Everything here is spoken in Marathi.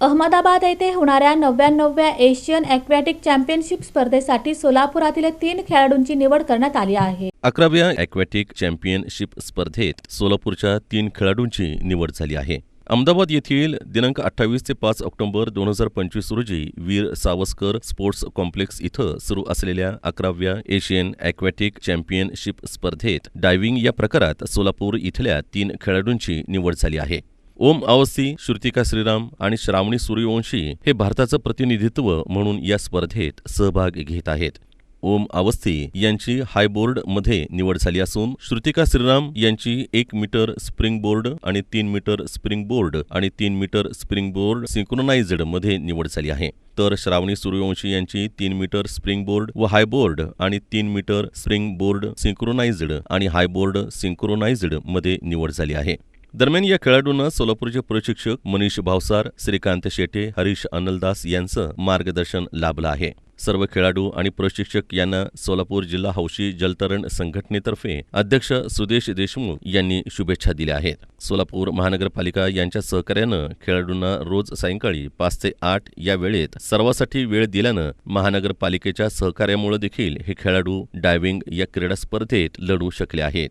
अहमदाबाद येथे होणाऱ्या नव्याण्णव्या एशियन ॲक्वॅटिक चॅम्पियनशिप स्पर्धेसाठी सोलापुरातील तीन खेळाडूंची निवड करण्यात आली आहे. अकराव्या ॲक्वॅटिक चॅम्पियनशिप स्पर्धेत सोलापूरच्या तीन खेळाडूंची निवड झाली आहे. अहमदाबाद येथील दिनांक अठ्ठावीस ते पाच ऑक्टोबर दोन हजार पंचवीस रोजी वीर सावस्कर स्पोर्ट्स कॉम्प्लेक्स इथं सुरू असलेल्या अकराव्या एशियन ॲक्वॅटिक चॅम्पियनशिप स्पर्धेत डायव्हिंग या प्रकारात सोलापूर इथल्या तीन खेळाडूंची निवड झाली आहे. ओम अवस्थी श्रुतिका श्रीराम आणि श्रावणी सूर्यवंशी हे भारताचं प्रतिनिधित्व म्हणून या स्पर्धेत सहभाग घेत आहेत. ओम अवस्थी यांची हायबोर्डमध्ये निवड झाली असून श्रुतिका श्रीराम यांची एक मीटर स्प्रिंग बोर्ड आणि तीन मीटर स्प्रिंग बोर्ड आणि तीन मीटर स्प्रिंग बोर्ड सिंक्रोनाइज्डमध्ये निवड झाली आहे. तर श्रावणी सूर्यवंशी यांची तीन मीटर स्प्रिंग बोर्ड व हायबोर्ड आणि तीन मीटर स्प्रिंग बोर्ड सिंक्रोनाइज्ड आणि हायबोर्ड सिंक्रोनाइज्डमध्ये निवड झाली आहे. दरम्यान या खेळाडूंना सोलापूरचे प्रशिक्षक मनीष भावसार श्रीकांत शेटे हरीश अनलदास यांचं मार्गदर्शन लाभलं आहे. सर्व खेळाडू आणि प्रशिक्षक यांना सोलापूर जिल्हा हौशी जलतरण संघटनेतर्फे अध्यक्ष सुदेश देशमुख यांनी शुभेच्छा दिल्या आहेत. सोलापूर महानगरपालिका यांच्या सहकार्यानं खेळाडूंना रोज सायंकाळी पाच ते आठ या वेळेत सर्वासाठी वेळ दिल्यानं महानगरपालिकेच्या सहकार्यामुळे देखील हे खेळाडू डायव्हिंग या क्रीडा स्पर्धेत लढू शकले आहेत.